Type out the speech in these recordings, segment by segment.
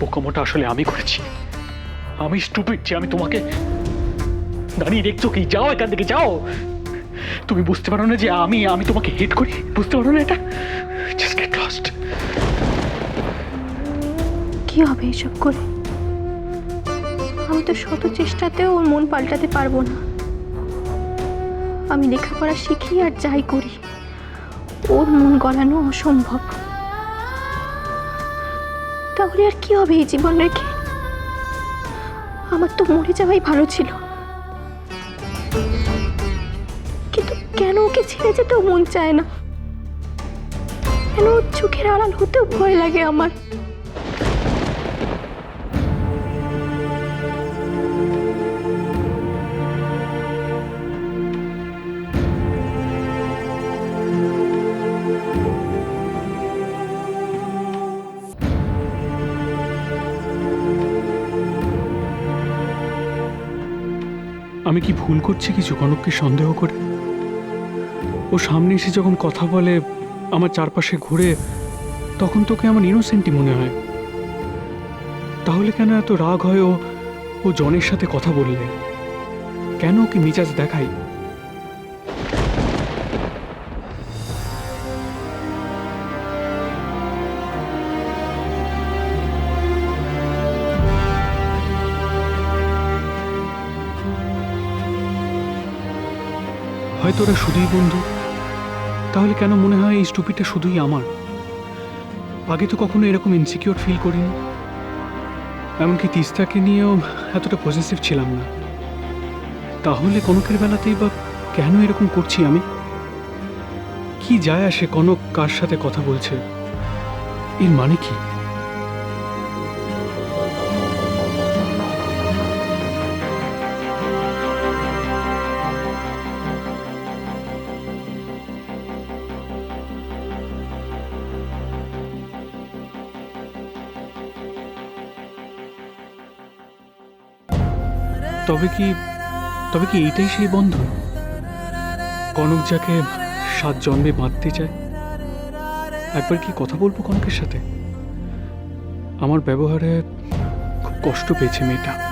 বোকামোটা আসলে আমি করেছি। আমি স্টুপিড যে আমি তোমাকে দাঁড়িয়ে দেখছ কি? যাও এখান থেকে, যাও। তুমি বুঝতে পারো না যে আমি আমি তোমাকে হেট করি? বুঝতে পারো না এটা? জাস্ট গেট লস্ট কি হবে এসব করে? আমি তো শত চেষ্টাতেও ওর মন পাল্টাতে পারব না। আমি লেখাপড়া শিখি আর যাই করি। ওর মন গলানো অসম্ভব। তাহলে আর কি হবে এই জীবন রেখে আমার তো মরে যাওয়াই ভালো ছিল। কিন্তু কেন ওকে ছেড়ে যেতেও মন চায় না? কেন চোখের আড়াল হতেও ভয় লাগে আমার? আমি কি ভুল করছি কিছু? কনককে সন্দেহ করে। ও সামনে এসে যখন কথা বলে, আমার চারপাশে ঘুরে, তখন তোকে আমার ইনোসেন্টই মনে হয়। তাহলে কেন এত রাগ হয় ও? জনের সাথে কথা বললে। কেন ওকে মিজাজ দেখাই হয়তো ওরা শুধুই বন্ধু। তাহলে কেন মনে হয় এই স্টুপিটা শুধুই আমার? আগে তো কখনো এরকম ইনসিকিউর ফিল করিনি। এমনকি তিস্তাকে নিয়েও এতটা পজিটিভ ছিলাম না। তাহলে কনকের বেলাতেই বা কেন এরকম করছি আমি? কি যায় আসে কনক কার সাথে কথা বলছে? এর মানে কি? তবে কি তবে কি এইটাই সেই বন্ধু? কনক যাকে সাত জন্মে বাঁধতে চায়। একবার কি কথা বলব কনকের সাথে? আমার ব্যবহারে খুব কষ্ট পেয়েছে মেয়েটা।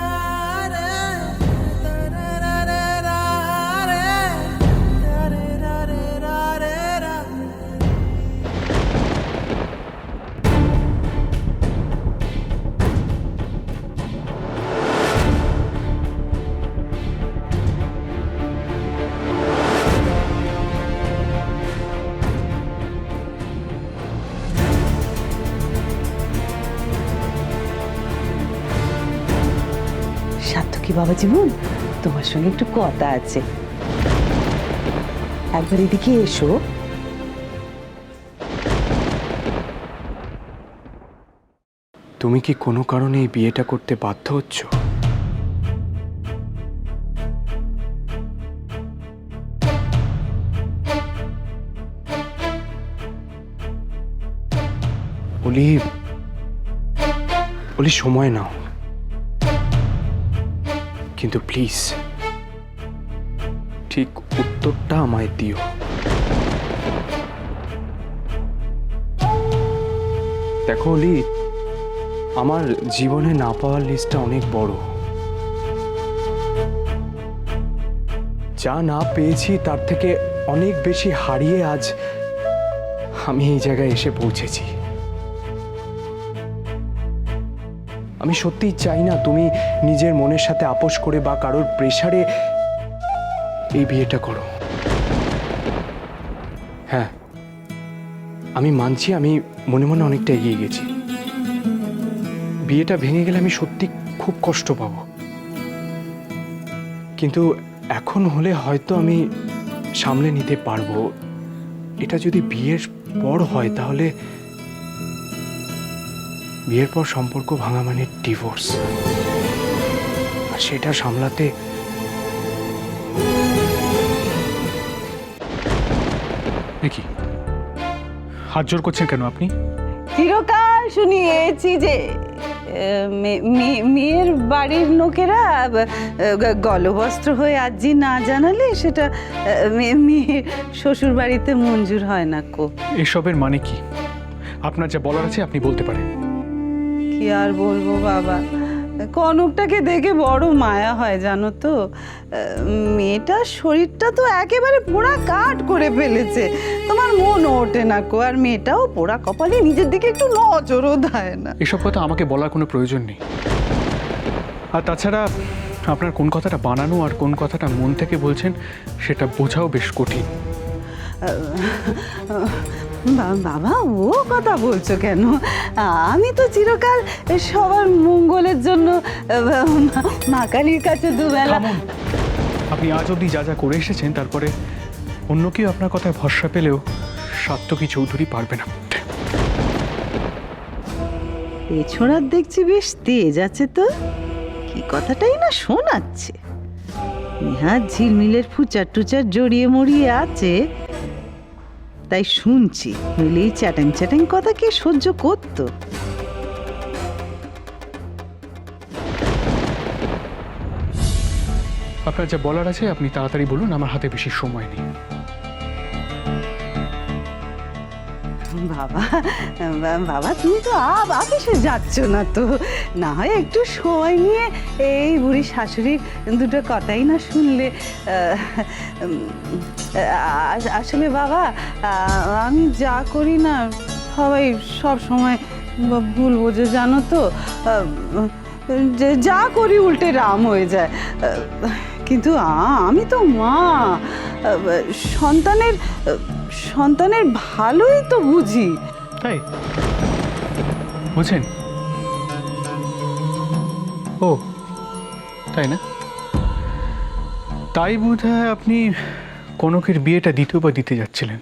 বাবা জীবন তোমার সঙ্গে একটু কথা আছে। একবার এদিকে এসো। তুমি কি কোনো কারণে এই বিয়েটা করতে বাধ্য হচ্ছ? সময় নাও। কিন্তু প্লিজ ঠিক উত্তরটা আমায় দিও। দেখো অলি, আমার জীবনে না পাওয়ার লিস্টটা অনেক বড়। যা না পেয়েছি তার থেকে অনেক বেশি হারিয়ে আজ আমি এই জায়গায় এসে পৌঁছেছি। আমি সত্যিই চাই না তুমি নিজের মনের সাথে আপোষ করে বা কারোর প্রেশারে এই বিয়েটা করো। হ্যাঁ আমি মানছি, আমি মনে মনে অনেকটা এগিয়ে গেছি। বিয়েটা ভেঙে গেলে আমি সত্যি খুব কষ্ট পাব। কিন্তু এখন হলে হয়তো আমি সামলে নিতে পারব। এটা যদি বিয়ের পর হয়, তাহলে বিয়ের পর সম্পর্ক ভাঙা মানে ডিভোর্স আর সেটা সামলাতে নাকি হাত জোর করছেন কেন আপনি? চিরকাল শুনিয়েছি যে মেয়ের বাড়ির লোকেরা গলবস্ত্র হয়ে আজি না জানালে সেটা মেয়ের শ্বশুর বাড়িতে মঞ্জুর হয় না কো। এসবের মানে কি? আপনার যা বলার আছে আপনি বলতে পারেন। কি আর বলব বাবা? কনকটাকে দেখে বড় মায়া হয় জানো তো। মেয়েটার শরীরটা তো একেবারে পোড়া কাঠ করে ফেলেছে। তোমার মন ওঠে না কো আর মেয়েটাও পোড়া কপালে নিজের দিকে একটু নজরও দেয় না। এসব কথা আমাকে বলার কোনো প্রয়োজন নেই। আর তাছাড়া আপনার কোন কথাটা বানানো আর কোন কথাটা মন থেকে বলছেন সেটা বোঝাও বেশ কঠিন। বাবা ও কথা বলছো কেন? আমি তো চিরকাল সবার মঙ্গলের জন্য মা কালীর কাছে দুবেলা আপনি আজ অবধি যা যা করে এসেছেন তারপরে অন্য কেউ আপনার কথায় ভরসা পেলেও সাত্তকী চৌধুরী পারবে না এছাড়া দেখছি বেশ তেজ আছে তো। কি কথাটাই না শোনাচ্ছে। নেহাত ঝিলমিলের ফুচার টুচার জড়িয়ে মরিয়ে আছে। তাই শুনছি মিলেই চ্যাটাং চ্যাটাং কথা কে সহ্য করতো? আপনার যা বলার আছে, আপনি তাড়াতাড়ি বলুন, আমার হাতে বেশি সময় নেই। বাবা বাবা, তুমি তো আব অফিসে যাচ্ছ না তো। না হয় একটু সময় নিয়ে এই বুড়ি শাশুড়ির দুটো কথাই না শুনলে আসলে বাবা আমি যা করি না, সবাই সব সময় ভুল বোঝে জানো তো যে যা করি উল্টে রাম হয়ে যায়। কিন্তু আমি তো মা সন্তানের সন্তানের ভালোই তো বুঝি। তাই বুঝেন? ও, তাই না? তাই বোধ আপনি কনকের বিয়েটা দিতেও বা দিতে যাচ্ছিলেন।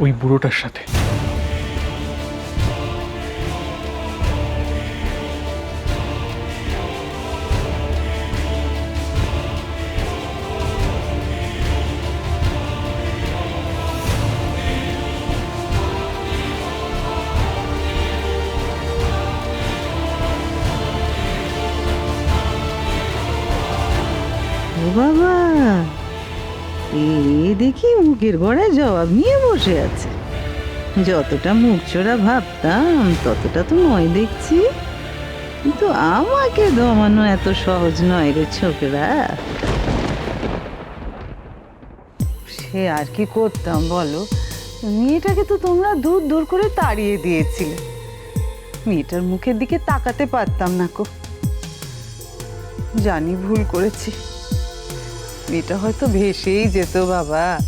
ওই বুড়োটার সাথে। মুখের গড়ায় জবাব নিয়ে বসে আছে। যতটা মুখ চোরা ভাবতাম, ততটা তো নয় দেখছি। কিন্তু আমাকে দমানো এত সহজ নয় রে ছোকরা। সে আর কি করতাম বলো? মেয়েটাকে তো তোমরা দূর দূর করে তাড়িয়ে দিয়েছিলে। মেয়েটার মুখের দিকে তাকাতে পারতাম না কো। জানি ভুল করেছি। মেয়েটা হয়তো ভেসেই যেত বাবা।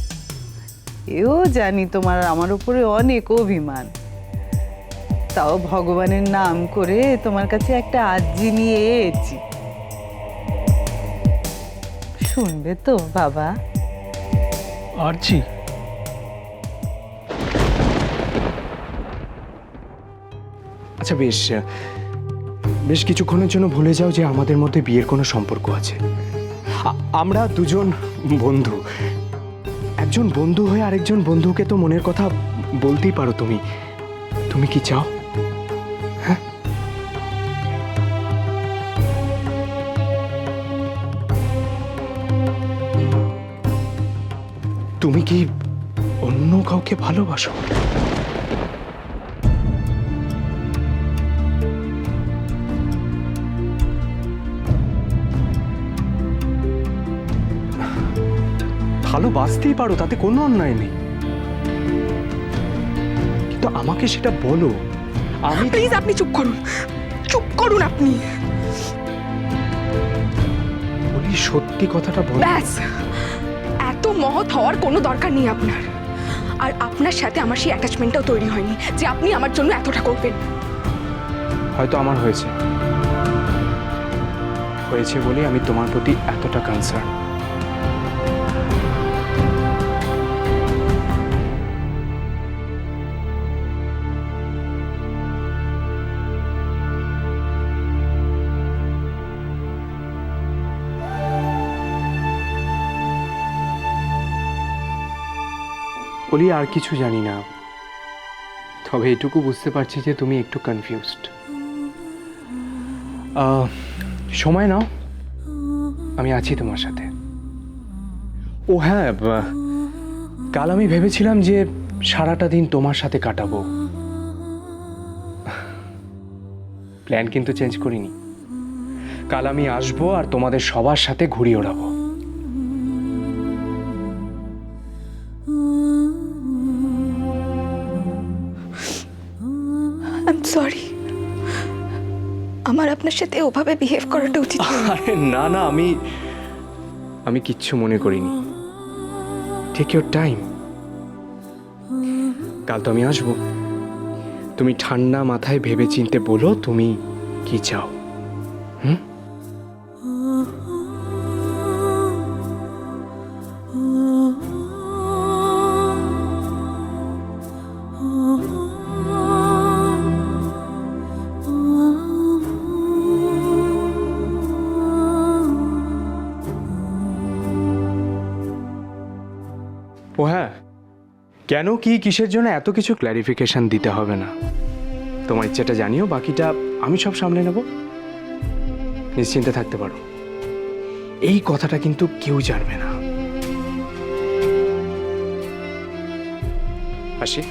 এও জানি তোমার আমার উপরে অনেক অভিমান। তাও ভগবানের নাম করে তোমার কাছে একটা আর্জি নিয়ে এসেছি শুনবে তো বাবা? আরজি? আচ্ছা বেশ। বেশ কিছুক্ষণের জন্য ভুলে যাও যে আমাদের মধ্যে বিয়ের কোনো সম্পর্ক আছে। আমরা দুজন বন্ধু। একজন বন্ধু হয়ে আরেকজন বন্ধুকে তো মনের কথা বলতেই পারো তুমি। তুমি কি চাও? হ্যাঁ? তুমি কি অন্য কাউকে ভালোবাসো? ভালোবাসতেই পারো তাতে কোনো অন্যায় নেই। কিন্তু আমাকে সেটা বলো আমি প্লিজ আপনি চুপ করুন। চুপ করুন আপনি। বলি সত্যি কথাটা বলো। ব্যাস। এত মহৎ হওয়ার কোনো দরকার নেই আপনার। আর আপনার সাথে আমার সেই অ্যাটাচমেন্টটাও তৈরি হয়নি যে আপনি আমার জন্য এতটা করবেন। হয়তো আমার হয়েছে। হয়েছে বলে আমি তোমার প্রতি এতটা কনসার্ন বলি আর কিছু জানি না। তবে এটুকু বুঝতে পারছি যে তুমি একটু কনফিউজড সময় নাও। আমি আছি তোমার সাথে। ও হ্যাঁ কাল আমি ভেবেছিলাম যে সারাটা দিন তোমার সাথে কাটাবো। প্ল্যান কিন্তু চেঞ্জ করিনি। কাল আমি আসব আর তোমাদের সবার সাথে ঘুরিয়ে ওড়াবো। আমার আপনার সাথে ওভাবে বিহেভ করাটা উচিত না না, আমি আমি কিচ্ছু মনে করিনি। টেক ইউর টাইম কাল তো আমি আসব। তুমি ঠান্ডা মাথায় ভেবে চিনতে বলো তুমি কি চাও। হুম? কেন কি কিসের জন্য এত কিছু ক্ল্যারিফিকেশন দিতে হবে না। তোমার ইচ্ছাটা জানিও, বাকিটা আমি সব সামলে নেব। নিশ্চিন্তে থাকতে পারো। এই কথাটা কিন্তু কেউ জানবে না। আসি।